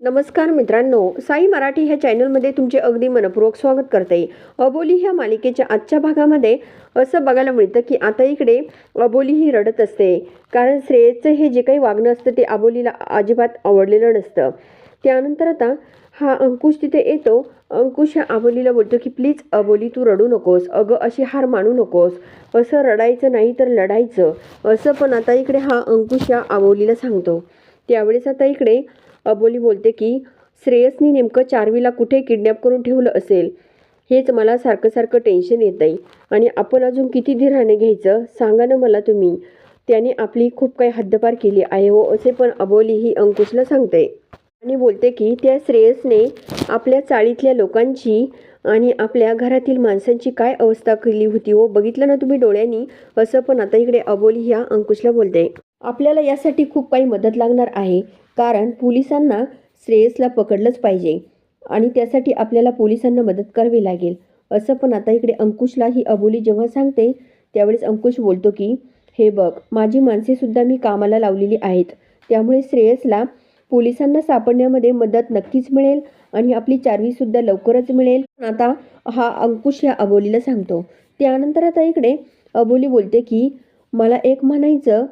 नमस्कार मित्रांनो साई मराठी ह्या चॅनलमध्ये तुमचे अगदी मनपूर्वक स्वागत करते. अबोली ह्या मालिकेच्या आजच्या भागामध्ये असं बघायला मिळतं की आता इकडे अबोली ही रडत असते. कारण श्रेयसचं हे जे काही वागणं असतं ते अबोलीला अजिबात आवडलेलं नसतं. त्यानंतर आता हा अंकुश तिथे येतो. अंकुश ह्या अबोलीला बोलतो की प्लीज अबोली तू रडू नकोस. अगं अशी हार मानू नकोस. असं रडायचं नाही तर लढायचं. असं पण आता इकडे हा अंकुश या अबोलीला सांगतो. त्यावेळेस आता इकडे अबोली बोलते की श्रेयसनी नेमकं चारवीला कुठे किडनॅप करून ठेवलं असेल? हेच मला सारखं सारखं टेन्शन येत आहे आणि आपण अजून किती धीराने घ्यायचं? सांगा ना मला तुम्ही. त्याने आपली खूप काही हद्दपार केली आहे हो असे पण अबोली ही अंकुशला सांगते. आणि बोलते की त्या श्रेयसने आपल्या चाळीतल्या लोकांची आणि आपल्या घरातील माणसांची काय अवस्था केली होती हो? बघितलं ना तुम्ही डोळ्यांनी? असं पण आता इकडे अबोली ह्या अंकुशला बोलते. आपल्याला यासाठी खूप काही मदत लागणार आहे. कारण पोलिसांना श्रेयसला पकडलंच पाहिजे आणि त्यासाठी आपल्याला पोलिसांना मदत करावी लागेल. असं पण आता इकडे अंकुशला ही अबोली जेव्हा सांगते त्यावेळेस अंकुश बोलतो की हे बघ माझी माणसेसुद्धा मी कामाला लावलेली आहेत. त्यामुळे श्रेयसला पोलिसांना सापडण्यामध्ये मदत नक्कीच मिळेल आणि आपली चारवीसुद्धा लवकरच मिळेल. आता हा अंकुश या अबोलीला सांगतो. त्यानंतर आता इकडे अबोली बोलते की मला एक म्हणायचं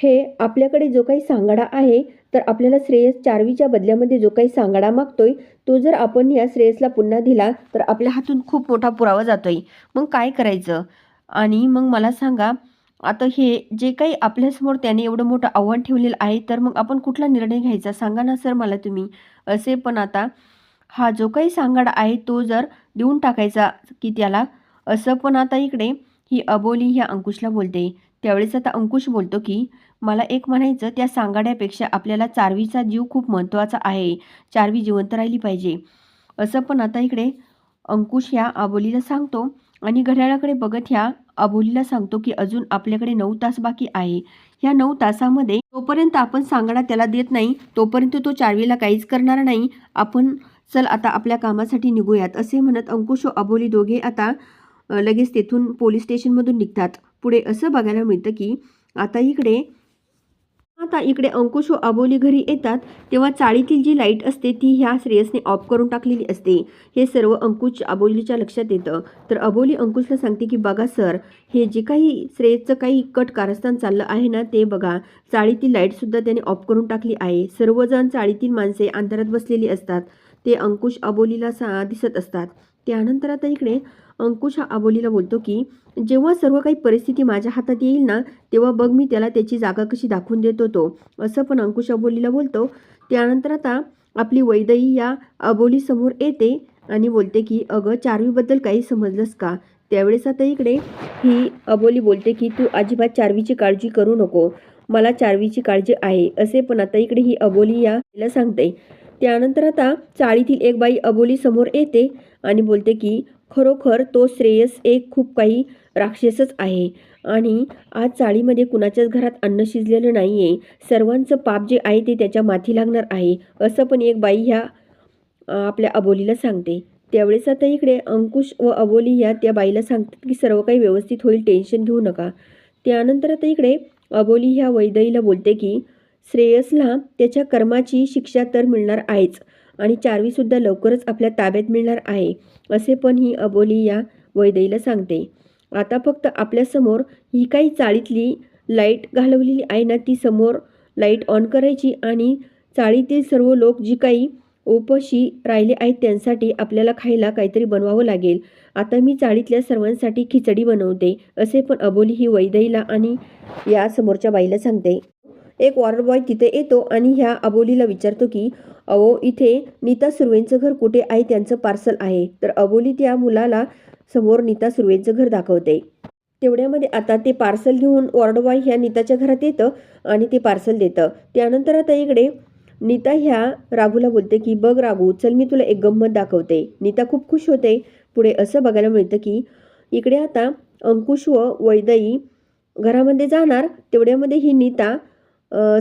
हे आपल्याकडे जो काही सांगाडा आहे तर आपल्याला श्रेयस चारवीच्या बदल्यामध्ये जो काही सांगाडा मागतोय तो जर आपण या श्रेयसला पुन्हा दिला तर आपल्या हातून खूप मोठा पुरावा जातोय. मग काय करायचं? आणि मग मला सांगा आता हे जे काही आपल्यासमोर त्याने एवढं मोठं आव्हान ठेवलेलं आहे तर मग आपण कुठला निर्णय घ्यायचा? सांगा ना सर मला तुम्ही. असे पण आता हा जो काही सांगाडा आहे तो जर देऊन टाकायचा की त्याला असं पण आता इकडे ही अबोली ह्या अंकुशला बोलते. त्यावेळेस आता अंकुश बोलतो की मला एक म्हणायचं त्या सांगाड्यापेक्षा आपल्याला चारवीचा जीव खूप महत्त्वाचा आहे. चारवी जिवंत राहिली पाहिजे. असं पण आता इकडे अंकुश ह्या अबोलीला सांगतो आणि घड्याळाकडे बघत ह्या अबोलीला सांगतो की अजून आपल्याकडे नऊ तास बाकी आहे. ह्या नऊ तासामध्ये तोपर्यंत आपण सांगडा त्याला देत नाही तोपर्यंत तो चारवीला काहीच करणार नाही. आपण चल आता आपल्या कामासाठी निघूयात असे म्हणत अंकुश व अबोली दोघे आता लगेच तेथून पोलीस स्टेशनमधून निघतात. पुढे असं बघायला मिळतं की आता इकडे आता इकडे अंकुश व अबोली घरी येतात. तेव्हा चाळीतील जी लाइट असते ती ह्या श्रेयसने ऑफ करून टाकलेली असते. हे सर्व अंकुश अबोलीच्या लक्षात येतं. तर अबोली अंकुशला सांगते की बघा सर हे जे काही श्रेयसचं काही कट कारस्थान चाललं आहे ना ते बघा. चाळीतील लाईटसुद्धा त्याने ऑफ करून टाकली आहे. सर्वजण चाळीतील माणसे अंधारात बसलेली असतात. ते अंकुश अबोलीला सा दिसत असतात. त्यानंतर आता इकडे अंकुश हा अबोलीला बोलतो की जेव्हा सर्व काही परिस्थिती माझ्या हातात येईल ना तेव्हा बघ मी त्याला त्याची जागा कशी दाखवून देत होतो. असं पण अंकुश अबोलीला बोलतो. त्यानंतर आता आपली वैदई या अबोलीसमोर येते आणि बोलते की अगं चारवीबद्दल काही समजलंस का? त्यावेळेस आता इकडे ही अबोली बोलते की तू अजिबात चारवीची काळजी करू नको. मला चारवीची काळजी आहे. असे पण आता इकडे ही अबोली या सांगते. त्यानंतर आता चाळीतील एक बाई अबोली समोर येते आणि बोलते की खरोखर तो श्रेयस एक खूप काही राक्षसच आहे आणि आज चाळीमध्ये कुणाच्याच घरात अन्न शिजलेलं नाही आहे सर्वांचं पाप जे आहे ते त्याच्या माथी लागणार आहे असं पण एक बाई ह्या आपल्या अबोलीला सांगते. त्यावेळेस आता इकडे अंकुश व अबोली ह्या त्या बाईला सांगतात की सर्व काही व्यवस्थित होईल टेन्शन घेऊ नका. त्यानंतर आता इकडे अबोली ह्या वैदईला बोलते की श्रेयसला त्याच्या कर्माची शिक्षा तर मिळणार आहेच आणि चारवीसुद्धा लवकरच आपल्या ताब्यात मिळणार आहे असे पण ही अबोली या वैदईला सांगते. आता फक्त आपल्यासमोर ही काही चाळीतली लाइट घालवलेली आहे ना ती समोर लाइट ऑन करायची आणि चाळीतील सर्व लोक जी काही ओपशी राहिले आहेत त्यांसाठी आपल्याला खायला काहीतरी बनवावं लागेल. आता मी चाळीतल्या सर्वांसाठी खिचडी बनवते असे पण अबोली ही वैदईला आणि या समोरच्या बाईला सांगते. एक वॉर्डर बॉय तिथे येतो आणि ह्या अबोलीला विचारतो की अहो इथे नीता सुर्वेंचं घर कुठे आहे? त्यांचं पार्सल आहे. तर अबोली त्या मुलाला समोर नीता सुर्वेंचं घर दाखवते. तेवढ्यामध्ये आता ते पार्सल घेऊन वॉर्ड बॉय ह्या नीताच्या घरात येतं आणि ते पार्सल देतं. त्यानंतर आता इकडे नीता ह्या राघूला बोलते की बघ राघू चल मी तुला एक गंमत दाखवते. नीता खूप खुश होते. पुढे असं बघायला मिळतं की इकडे आता अंकुश व वैदई घरामध्ये जाणार. तेवढ्यामध्ये ही नीता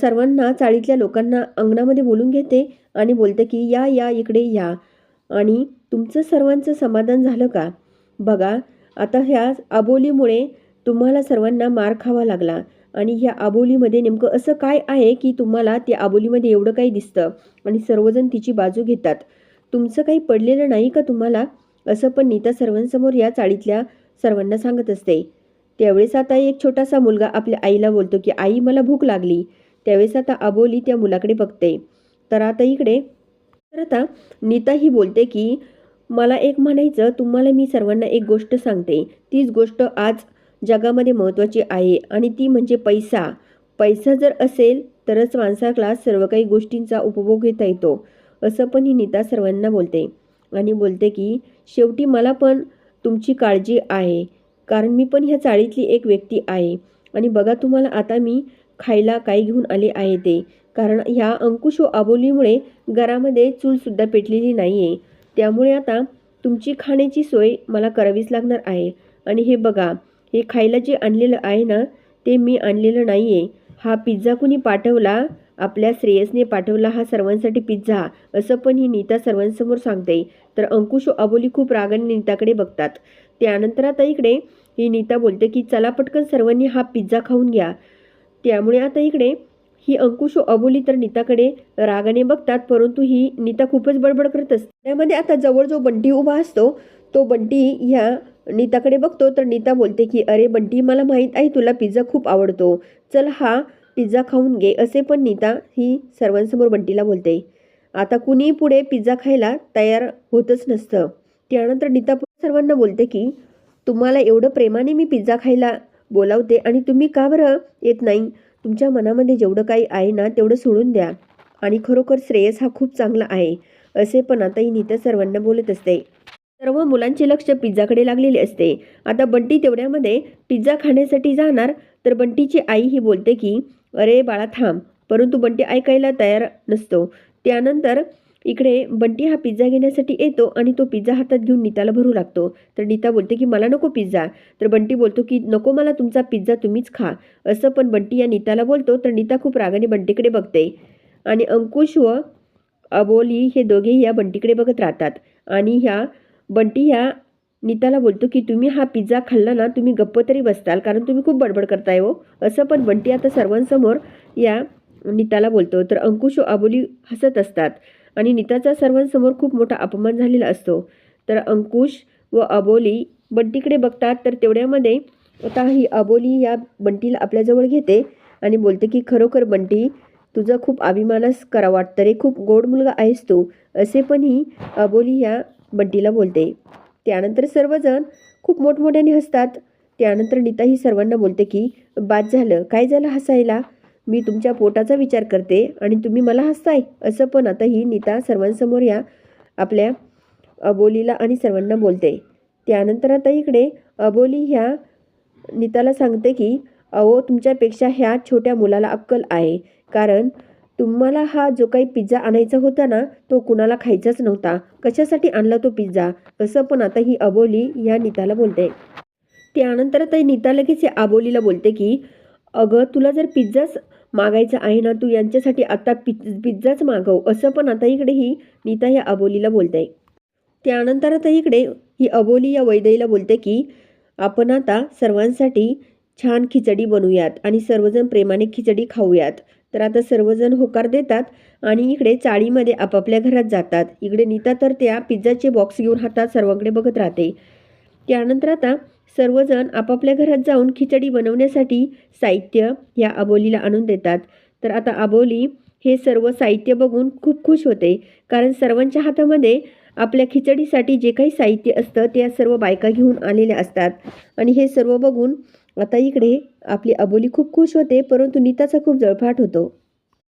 सर्वांना चाळीतल्या लोकांना अंगणामध्ये बोलून घेते आणि बोलते की या या इकडे या. आणि तुमचं सर्वांचं समाधान झालं का? बघा आता ह्या आबोलीमुळे तुम्हाला सर्वांना मार खावा लागला आणि ह्या आबोलीमध्ये नेमकं असं काय आहे की तुम्हाला त्या आबोलीमध्ये एवढं काही दिसतं आणि सर्वजण तिची बाजू घेतात? तुमचं काही पडलेलं नाही का तुम्हाला? असं पण नीता सर्वांसमोर या चाळीतल्या सर्वांना सांगत असते. त्यावेळेस आता एक छोटासा मुलगा आपल्या आईला बोलतो की आई मला भूक लागली. त्यावेळेस आता आबोली त्या मुलाकडे बघते. तर आता इकडे तर आता नीता ही बोलते की मला एक म्हणायचं तुम्हाला मी सर्वांना एक गोष्ट सांगते. तीच गोष्ट आज जगामध्ये महत्त्वाची आहे आणि ती म्हणजे पैसा. पैसा जर असेल तरच माणसाला सर्व काही गोष्टींचा उपभोग घेता येतो. असं पण ही नीता सर्वांना बोलते. आणि बोलते की शेवटी मला पण तुमची काळजी आहे. कारण मी पण ह्या चाळीतली एक व्यक्ती आहे. आणि बघा तुम्हाला आता मी खायला काय घेऊन आले आहे ते. कारण ह्या अंकुश व आबोलीमुळे घरामध्ये चूलसुद्धा पेटलेली नाही आहे त्यामुळे आता तुमची खाण्याची सोय मला करावीच लागणार आहे. आणि हे बघा हे खायला जे आणलेलं आहे ना ते मी आणलेलं नाही आहे हा पिझ्झा कुणी पाठवला? आपल्या श्रेयसने पाठवला हा सर्वांसाठी पिझ्झा असं पण ही नीता सर्वांसमोर सांगते. तर अंकुश अबोली खूप रागाने नीताकडे बघतात. त्यानंतर आता इकडे ही नीता बोलते की चला पटकन सर्वांनी हा पिझ्झा खाऊन घ्या. त्यामुळे आता इकडे ही अंकुश अबोली तर नीताकडे रागाने बघतात परंतु ही नीता खूपच बडबड करत असते. त्यामध्ये आता जवळ जो बंटी उभा असतो तो बंटी ह्या नीताकडे बघतो. तर नीता बोलते की अरे बंटी मला माहीत आहे तुला पिझ्झा खूप आवडतो. चल हा पिझ्झा खाऊन घे असे पण नीता ही सर्वांसमोर बंटीला बोलते. आता कुणी पुढे पिझ्झा खायला तयार होतच नसतं. त्यानंतर नीता सर्वांना बोलते की तुम्हाला एवढं प्रेमाने मी पिझ्झा खायला बोलावते आणि तुम्ही का बरं येत नाही? तुमच्या मनामध्ये जेवढं काही आहे ना तेवढं सोडून द्या. आणि खरोखर श्रेयस हा खूप चांगला आहे असे पण आता ही नीता सर्वांना बोलत असते. सर्व मुलांचे लक्ष पिझ्झाकडे लागलेले असते. आता बंटी तेवढ्यामध्ये पिझ्झा खाण्यासाठी जाणार तर बंटीची आई ही बोलते की अरे बाळा थांब. परंतु बंटी ऐकायला तयार नसतो. त्यानंतर इकडे बंटी हा पिझ्झा घेण्यासाठी येतो आणि तो पिझ्झा हातात घेऊन नीताला भरू लागतो. तर नीता बोलते की मला नको पिझ्झा. तर बंटी बोलतो की नको मला तुमचा पिझ्झा तुम्हीच खा. असं पण बंटी या नीताला बोलतो. तर नीता खूप रागाने बंटीकडे बघते. आणि अंकुश व अबोली हे दोघेही या बंटीकडे बघत राहतात. आणि ह्या बंटी ह्या नीताला बोलतो की तुम्ही हा पिझ्झा खाल्ला ना तुम्ही गप्प तरी बसताल कारण तुम्ही खूप बडबड करताय हो. असं पण बंटी आता सर्वांसमोर या नीताला बोलतो. तर अंकुश व अबोली हसत असतात आणि नीताचा सर्वांसमोर खूप मोठा अपमान झालेला असतो. तर अंकुश व अबोली बंटीकडे बघतात तर तेवढ्यामध्ये आता ही अबोली या बंटीला आपल्याजवळ घेते आणि बोलते की खरोखर बंटी तुझं खूप अभिमानच करा वाटतं रे खूप गोड मुलगा आहेस तू असे पण ही अबोली या बंटीला बोलते. त्यानंतर सर्वजण खूप मोठमोठ्याने हसतात. त्यानंतर नीता ही सर्वांना बोलते की बाद झालं. काय झालं हसायला? मी तुमच्या पोटाचा विचार करते आणि तुम्ही मला हसताय. असं पण आता ही नीता सर्वांसमोर या आपल्या अबोलीला आणि सर्वांना बोलते. त्यानंतर आता इकडे अबोली ह्या नीताला सांगते की अहो तुमच्यापेक्षा ह्या छोट्या मुलाला अक्कल आहे. कारण तुम्हाला हा जो काही पिझ्झा आणायचा होता ना तो कुणाला खायचाच नव्हता. कशासाठी आणला तो पिझ्झा? असं पण आता ही अबोली या नीताला बोलते. त्यानंतर आता ही नीता लगेच या अबोलीला बोलते की अगं तुला जर पिझ्झाच मागायचा आहे ना तू यांच्यासाठी आता पिझ पिझ्झाच मागव. असं पण आता इकडे ही नीता या अबोलीला बोलते. त्यानंतर आता इकडे ही अबोली या वैदईला बोलते की आपण आता सर्वांसाठी छान खिचडी बनवूयात आणि सर्वजण प्रेमाने खिचडी खाऊयात. तर आता सर्वजण होकार देतात आणि इकडे चाळीमध्ये आपापल्या घरात जातात. इकडे नीता तर त्या पिझ्झाचे बॉक्स घेऊन हातात सर्वांकडे बघत राहते. त्यानंतर आता सर्वजण आपापल्या घरात जाऊन खिचडी बनवण्यासाठी साहित्य या अबोलीला आणून देतात. तर आता अबोली हे सर्व साहित्य बघून खूप खुश होते. कारण सर्वांच्या हातामध्ये आपल्या खिचडीसाठी जे काही साहित्य असतं त्या सर्व बायका घेऊन आलेल्या असतात. आणि हे सर्व बघून आता इकडे आपली अबोली खूप खुश होते परंतु नीताचा खूप जळफाट होतो.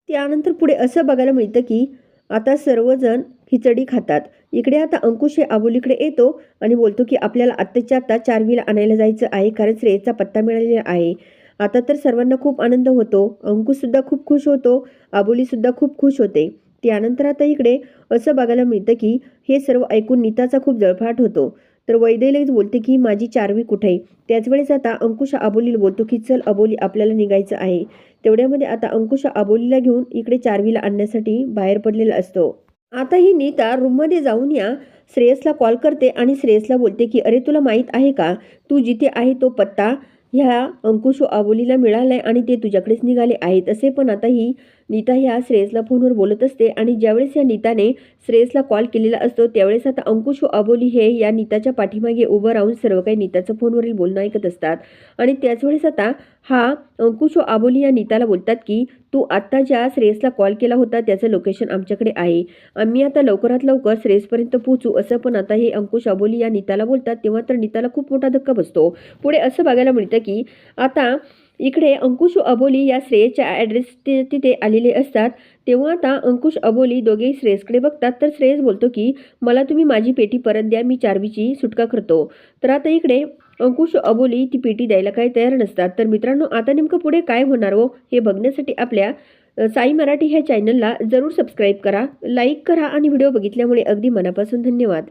त्यानंतर पुढे असं बघायला मिळतं की आता सर्वजण खिचडी खातात. इकडे आता अंकुश हे आबोलीकडे येतो आणि बोलतो की आपल्याला आत्ताच्या आत्ता चारवीला आणायला जायचं आहे कारण श्रेयचा पत्ता मिळालेला आहे. आता तर सर्वांना खूप आनंद होतो. अंकुशसुद्धा खूप खुश होतो. आबोलीसुद्धा खूप खुश होते. त्यानंतर आता इकडे असं बघायला मिळतं की हे सर्व ऐकून नीताचा खूप जळफाट होतो. तर वैदई बोलते की माझी चारवी कुठे आहे? त्याच वेळेस आता अंकुश अबोलीला बोलतो की चल अबोली आपल्याला निघायचं आहे. तेवढ्यामध्ये आता अंकुश अबोलीला घेऊन इकडे चारवीला आणण्यासाठी बाहेर पडलेला असतो. आता ही नीता रूममध्ये जाऊन या श्रेयसला कॉल करते आणि श्रेयसला बोलते की अरे तुला माहीत आहे का? तू जिथे आहे तो पत्ता ह्या अंकुश आबोलीला आबोलीला आहे आणि ते तुझ्याकडेच निघाले आहेत असे पण आता ही नीता ह्या श्रेयसला फोनवर बोलत असते आणि ज्यावेळेस या नीताने श्रेयसला कॉल केलेला असतो त्यावेळेस आता अंकुश आबोली हे या नीताच्या पाठीमागे उभं राहून सर्व काही नीताचं फोनवरील बोलणं ऐकत असतात. आणि त्याच वेळेस आता हा अंकुश व आबोली या नीताला बोलतात की तू आत्ता ज्या श्रेयसला कॉल केला होता त्याचं लोकेशन आमच्याकडे आहे. आम्ही आता लवकरात लवकर श्रेयसपर्यंत पोहोचू असं पण आता हे अंकुश आबोली या नीताला बोलतात तेव्हा तर नीताला खूप मोठा धक्का बसतो. पुढे असं बघायला मिळतं की आता इकडे अंकुश व अबोली या श्रेयसच्या ॲड्रेस तिथे आलेले असतात. तेव्हा आता अंकुश अबोली दोघेही श्रेयसकडे बघतात. तर श्रेयस बोलतो की मला तुम्ही माझी पेटी परत द्या मी चारवीची सुटका करतो. तर आता इकडे अंकुश अबोली ती पेटी द्यायला काही तयार नसतात. तर मित्रांनो आता नेमकं पुढे काय होणार हो हे बघण्यासाठी आपल्या साई मराठी ह्या चॅनलला जरूर सबस्क्राईब करा लाईक करा आणि व्हिडिओ बघितल्यामुळे अगदी मनापासून धन्यवाद.